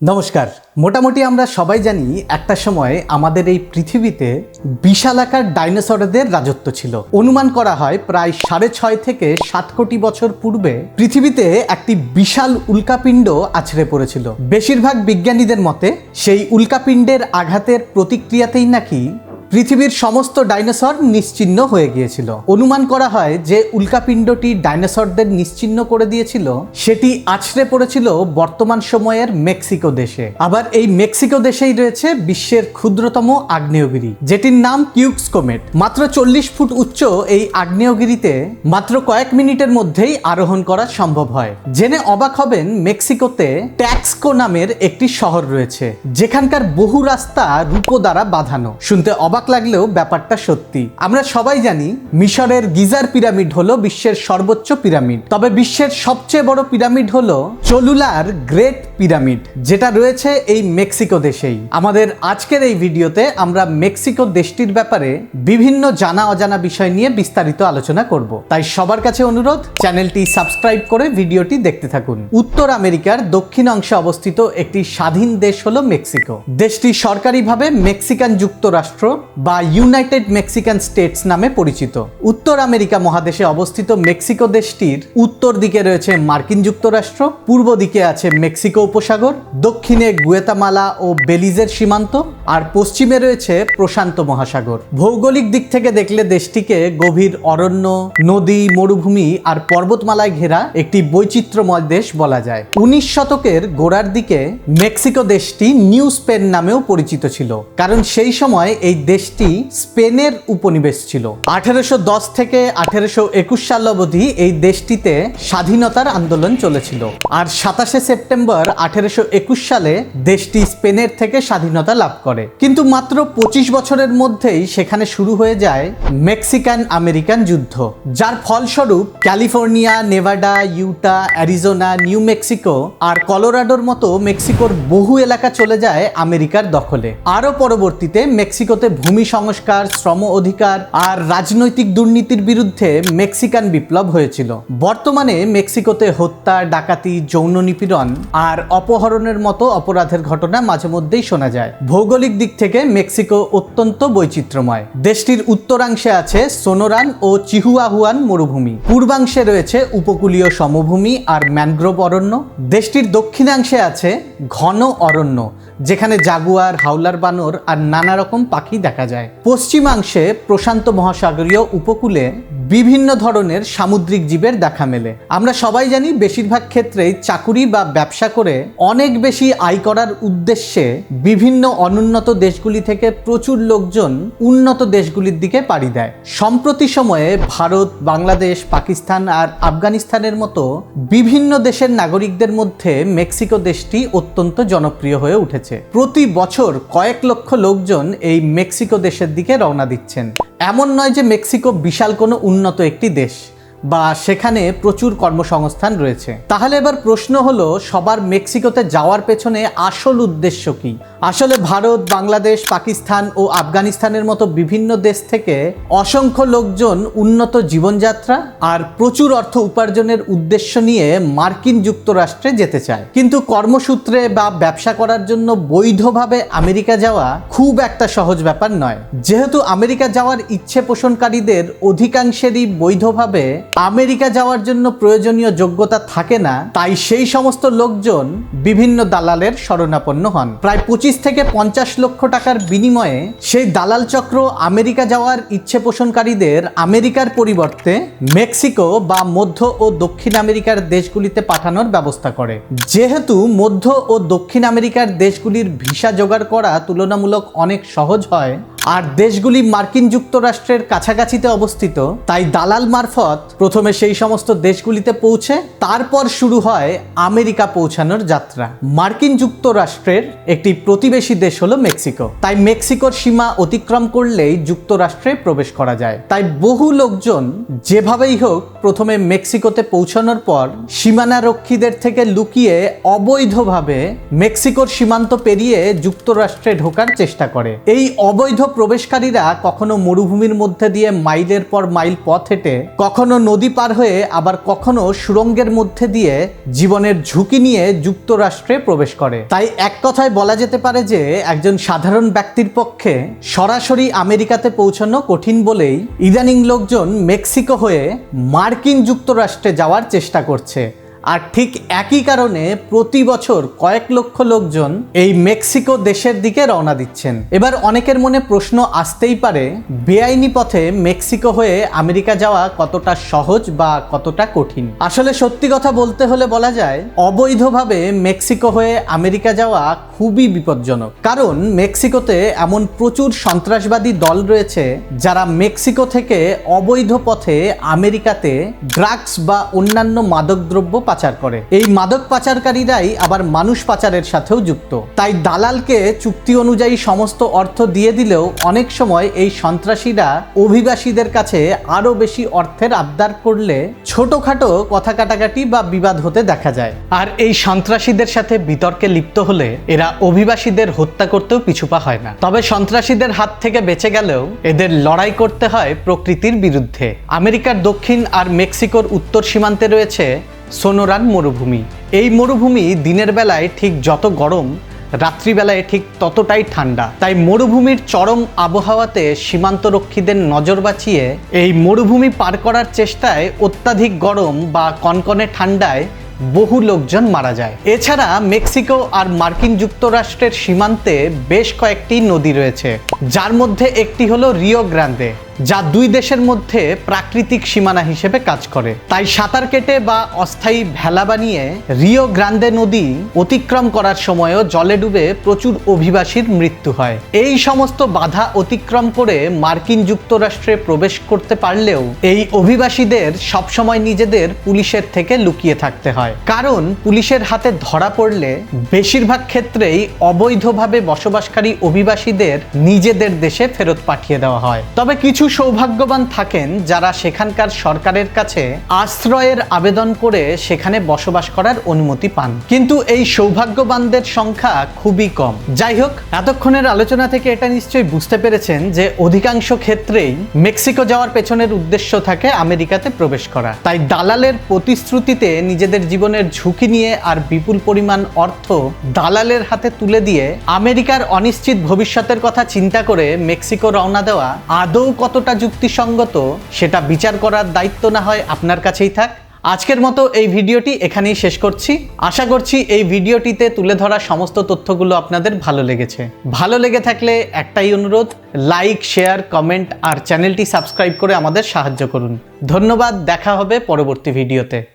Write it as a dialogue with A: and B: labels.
A: নমস্কার। মোটামুটি আমরা সবাই জানি একটা সময় আমাদের এই পৃথিবীতে বিশালাকার ডাইনোসরদের রাজত্ব ছিল। অনুমান করা হয় প্রায় সাড়ে ছয় থেকে সাত কোটি বছর পূর্বে পৃথিবীতে একটি বিশাল উল্কাপিণ্ড আছড়ে পড়েছিল। বেশিরভাগ বিজ্ঞানীদের মতে, সেই উল্কাপিণ্ডের আঘাতের প্রতিক্রিয়াতেই নাকি পৃথিবীর সমস্ত ডাইনোসর নিশ্চিহ্ন হয়ে গিয়েছিল। অনুমান করা হয় যে উল্কাপিণ্ডটি ডাইনোসরদের নিশ্চিহ্ন করে দিয়েছিল, সেটি আছড়ে পড়েছিল বর্তমান সময়ের মেক্সিকো দেশে। আবার এই মেক্সিকো দেশেই রয়েছে বিশ্বের ক্ষুদ্রতম আগ্নেয়গিরি, যেটির নাম কিউক্স কোমেট মাত্র চল্লিশ ফুট উচ্চ এই আগ্নেয়গিরিতে মাত্র কয়েক মিনিটের মধ্যেই আরোহণ করা সম্ভব হয়। জেনে অবাক হবেন, মেক্সিকোতে ট্যাক্সকো নামের একটি শহর রয়েছে, যেখানকার বহু রাস্তা রূপো দ্বারা বাঁধানো। শুনতে অবাক লাগলেও ব্যাপারটা সত্যি। আমরা সবাই জানি মিশরের গিজার পিরামিড হলো বিশ্বের সর্বোচ্চ পিরামিড। তবে বিশ্বের সবচেয়ে বড় পিরামিড হলো চলুলার গ্রেট পিরামিড, যেটা রয়েছে এই মেক্সিকো দেশেই। আমাদের আজকের এই ভিডিওতে আমরা মেক্সিকো দেশটির ব্যাপারে বিভিন্ন জানা অজানা বিষয় নিয়ে বিস্তারিত আলোচনা করব। তাই সবার কাছে অনুরোধ, চ্যানেলটি সাবস্ক্রাইব করে ভিডিওটি দেখতে থাকুন। উত্তর আমেরিকার দক্ষিণ অংশে অবস্থিত একটি স্বাধীন দেশ হলো মেক্সিকো। দেশটি সরকারিভাবে মেক্সিকান যুক্তরাষ্ট্র বা ইউনাইটেড মেক্সিকান স্টেটস নামে পরিচিত। উত্তর আমেরিকা মহাদেশে অবস্থিত মেক্সিকো দেশটির উত্তর দিকে রয়েছে মার্কিন যুক্তরাষ্ট্র, পূর্ব দিকে আছে মেক্সিকো উপসাগর, দক্ষিণে গুয়েতামালা ও বেলিজের সীমান্ত, আর পশ্চিমে রয়েছে প্রশান্ত মহাসাগর। ভৌগোলিক দিক থেকে দেখলে দেশটিকে গভীর অরণ্য, নদী, মরুভূমি আর পর্বতমালায় ঘেরা একটি বৈচিত্র্যময় দেশ বলা যায়। উনিশ শতকের গোড়ার দিকে মেক্সিকো দেশটি নিউ স্পেন নামেও পরিচিত ছিল, কারণ সেই সময় এই দেশটি স্পেনের উপনিবেশ ছিল। আঠেরোশো দশ থেকে আঠেরোশো একুশ সাল অবধি এই দেশটিতে স্বাধীনতার আন্দোলন চলেছিল। আর সাতাশে সেপ্টেম্বর আঠেরোশো একুশ সালে দেশটি স্পেনের থেকে স্বাধীনতা লাভ করে। কিন্তু মাত্র পঁচিশ বছরের মধ্যেই সেখানে শুরু হয়ে যায় মেক্সিকান আমেরিকান যুদ্ধ। যার ফলস্বরূপ California, Nevada, Utah, Arizona, New Mexico আর কলোরাডোর মতো মেক্সিকোর বহু এলাকা চলে যায় আমেরিকার দখলে। আরও পরবর্তীতে মেক্সিকোতে ভূমি সংস্কার, শ্রম অধিকার আর রাজনৈতিক দুর্নীতির বিরুদ্ধে মেক্সিকান বিপ্লব হয়েছিল। বর্তমানে মেক্সিকোতে হত্যা, ডাকাতি, যৌন নিপীড়ন আর অপহরণের মতো অপরাধের ঘটনা মাঝে মধ্যেই শোনা যায়। ভৌগোলিক দিক থেকে মেক্সিকো অত্যন্ত বৈচিত্র্যময়। দেশটির উত্তরাংশে আছে সোনোরান ও চিহুয়াহুয়ান মরুভূমি। পূর্বাংশে রয়েছে উপকূলীয় সমভূমি আর ম্যানগ্রোভ অরণ্য। দেশটির দক্ষিণাংশে আছে ঘন অরণ্য। যেখানে জাগুয়ার, হাওলার বানর আর নানা রকম পাখি দেখা যায়। পশ্চিমাংশে প্রশান্ত মহাসাগরীয় উপকূলে বিভিন্ন ধরনের সামুদ্রিক জীবের দেখা মেলে। আমরা সবাই জানি বেশিরভাগ ক্ষেত্রেই চাকুরি বা ব্যবসা করে অনেক বেশি আয় করার উদ্দেশ্যে বিভিন্ন অনুন্নত দেশগুলি থেকে প্রচুর লোকজন উন্নত দেশগুলির দিকে পাড়ি দেয়। সম্প্রতি সময়ে ভারত, বাংলাদেশ, পাকিস্তান আর আফগানিস্তানের মতো বিভিন্ন দেশের নাগরিকদের মধ্যে মেক্সিকো দেশটি অত্যন্ত জনপ্রিয় হয়ে উঠেছে। প্রতি বছর কয়েক লক্ষ লোকজন এই মেক্সিকো দেশের দিকে রওনা দিচ্ছেন। এমন নয় যে মেক্সিকো বিশাল কোনো উন্নত একটি দেশ, বা সেখানে প্রচুর কর্মসংস্থান রয়েছে। তাহলে এবার প্রশ্ন হলো, সবার মেক্সিকোতে যাওয়ার পেছনে আসল উদ্দেশ্য কি? আসলে ভারত, বাংলাদেশ, পাকিস্তান ও আফগানিস্তানের মতো বিভিন্ন দেশ থেকে অসংখ্য লোকজন উন্নত জীবনযাত্রা আর প্রচুর অর্থ উপার্জনের উদ্দেশ্য নিয়ে মার্কিন যুক্তরাষ্ট্রে যেতে চায়। কিন্তু কর্মসূত্রে বা ব্যবসা করার জন্য বৈধভাবে আমেরিকা যাওয়া খুব একটা সহজ ব্যাপার নয়। যেহেতু আমেরিকা যাওয়ার ইচ্ছে পোষণকারীদের অধিকাংশেরই বৈধভাবে আমেরিকা যাওয়ার জন্য প্রয়োজনীয় যোগ্যতা থাকে না, তাই সেই সমস্ত লোকজন বিভিন্ন দালালের শরণাপন্ন হন। প্রায় পঁচিশ থেকে পঞ্চাশ লক্ষ টাকার বিনিময়ে সেই দালাল চক্র আমেরিকা যাওয়ার ইচ্ছে পোষণকারীদের আমেরিকার পরিবর্তে মেক্সিকো বা মধ্য ও দক্ষিণ আমেরিকার দেশগুলিতে পাঠানোর ব্যবস্থা করে। যেহেতু মধ্য ও দক্ষিণ আমেরিকার দেশগুলির ভিসা জোগাড় করা তুলনামূলক অনেক সহজ হয় আর দেশগুলি মার্কিন যুক্তরাষ্ট্রের কাছাকাছিতে অবস্থিত, তাই দালাল মারফত প্রথমে সেই সমস্ত দেশগুলিতে পৌঁছে, তারপর শুরু হয় আমেরিকা পৌঁছানোর যাত্রা। মার্কিন যুক্তরাষ্ট্রের একটি প্রতিবেশী দেশ হলো মেক্সিকো। তাই মেক্সিকোর সীমা অতিক্রম করলেই যুক্তরাষ্ট্রে প্রবেশ করা যায়। তাই বহু লোকজন যেভাবেই হোক প্রথমে মেক্সিকোতে পৌঁছানোর পর সীমানা রক্ষীদের থেকে লুকিয়ে অবৈধভাবে মেক্সিকোর সীমান্ত পেরিয়ে যুক্তরাষ্ট্রে ঢোকার চেষ্টা করে। এই অবৈধ প্রবেশকারীরা কখনো মরুভূমির মধ্যে দিয়ে মাইলের পর মাইল পথ হেঁটে, কখনো নদী পার হয়ে আবার কখনো সুরঙ্গের মধ্যে দিয়ে জীবনের ঝুঁকি নিয়ে যুক্তরাষ্ট্রে প্রবেশ করে। তাই এক কথায় বলা যেতে পারে যে, একজন সাধারণ ব্যক্তির পক্ষে সরাসরি আমেরিকাতে পৌঁছানো কঠিন বলেই ইদানিং লোকজন মেক্সিকো হয়ে মার্কিন যুক্তরাষ্ট্রে যাওয়ার চেষ্টা করছে। আর ঠিক একই কারণে প্রতি বছর কয়েক লক্ষ লোকজন এই মেক্সিকো দেশের দিকে রওনা দিচ্ছেন। এবার অনেকের মনে প্রশ্ন আসতেই পারে, বেআইনি পথে মেক্সিকো হয়ে আমেরিকা যাওয়া কতটা সহজ বা কতটা কঠিন? আসলে সত্যি কথা বলতে হলে বলা যায়, অবৈধভাবে মেক্সিকো হয়ে আমেরিকা যাওয়া খুবই বিপজ্জনক। কারণ মেক্সিকোতে এমন প্রচুর সন্ত্রাসবাদী দল রয়েছে যারা মেক্সিকো থেকে অবৈধ পথে আমেরিকাতে ড্রাগস বা অন্যান্য মাদকদ্রব্য পাচার করে। এই মাদক পাচারকারীরাই আবার মানুষ পাচারের সাথেও যুক্ত। তাই দালালকে চুক্তি অনুযায়ী সমস্ত অর্থ দিয়ে দিলেও অনেক সময় এই সন্ত্রাসীরা অভিবাসীদের কাছে আরও বেশি অর্থের আবদার করলে ছোটখাটো কথা কাটাকাটি বা বিবাদ হতে দেখা যায়। আর এই সন্ত্রাসীদের সাথে বিতর্কে লিপ্ত হলে এরা অভিবাসীদের হত্যা করতেও পিছুপা হয় না। তবে সন্ত্রাসীদের হাত থেকে বেঁচে গেলেও এদের লড়াই করতে হয় প্রকৃতির বিরুদ্ধে। আমেরিকার দক্ষিণ আর মেক্সিকোর উত্তর সীমান্তে রয়েছে সোনোরান মরুভূমি। এই মরুভূমি দিনের বেলায় ঠিক যত গরম, রাত্রিবেলায় ঠিক ততটাই ঠান্ডা। তাই মরুভূমির চরম আবহাওয়াতে সীমান্তরক্ষীদের নজর বাঁচিয়ে এই মরুভূমি পার করার চেষ্টায় অত্যাধিক গরম বা কনকনে ঠান্ডায় বহু লোকজন মারা যায়। এছাড়া মেক্সিকো আর মার্কিন যুক্তরাষ্ট্রের সীমান্তে বেশ কয়েকটি নদী রয়েছে। যার মধ্যে একটি হলো রিও গ্রান্দে যা দুই দেশের মধ্যে প্রাকৃতিক সীমানা হিসেবে কাজ করে। তাই সাঁতার কেটে বা অস্থায়ী ভেলা বানিয়ে রিও গ্রান্দে নদী অতিক্রম করার সময়ও জলে ডুবে প্রচুর অভিবাসীর মৃত্যু হয়। এই সমস্ত বাধা অতিক্রম করে মার্কিন যুক্তরাষ্ট্রে প্রবেশ করতে পারলেও এই অভিবাসীদের সবসময় নিজেদের পুলিশের থেকে লুকিয়ে থাকতে হয়। কারণ পুলিশের হাতে ধরা পড়লে বেশিরভাগ ক্ষেত্রেই অবৈধভাবে বসবাসকারী অভিবাসীদের নিজেদের দেশে ফেরত পাঠিয়ে দেওয়া হয়। তবে কিছু সৌভাগ্যবান থাকেন যারা সেখানকার সরকারের কাছে আশ্রয়ের আবেদন করে সেখানে বসবাস করার অনুমতি পান। কিন্তু এই সৌভাগ্যবানদের সংখ্যা খুবই কম। যাই হোক, এতক্ষণের আলোচনা থেকে এটা নিশ্চয়ই বুঝতে পেরেছেন যে অধিকাংশ ক্ষেত্রেই মেক্সিকো যাওয়ার পেছনের উদ্দেশ্য থাকে আমেরিকাতে প্রবেশ করা। তাই দালালের প্রতিশ্রুতিতে নিজেদের জীবনের ঝুঁকি নিয়ে আর বিপুল পরিমাণ অর্থ দালালের হাতে তুলে দিয়ে আমেরিকার অনিশ্চিত ভবিষ্যতের কথা চিন্তা করে মেক্সিকো রওনা দেওয়া আদৌ কতটা যুক্তিসঙ্গত সেটা বিচার করার দায়িত্ব না হয় আপনার কাছেই থাক। আজকের মতো এই ভিডিওটি এখানেই শেষ করছি। আশা করছি এই ভিডিওটিতে তুলে ধরা সমস্ত তথ্যগুলো আপনাদের ভালো লেগেছে। ভালো লেগে থাকলে একটাই অনুরোধ, লাইক, শেয়ার, কমেন্ট আর চ্যানেলটি সাবস্ক্রাইব করে আমাদের সাহায্য করুন। ধন্যবাদ, দেখা হবে পরবর্তী ভিডিওতে।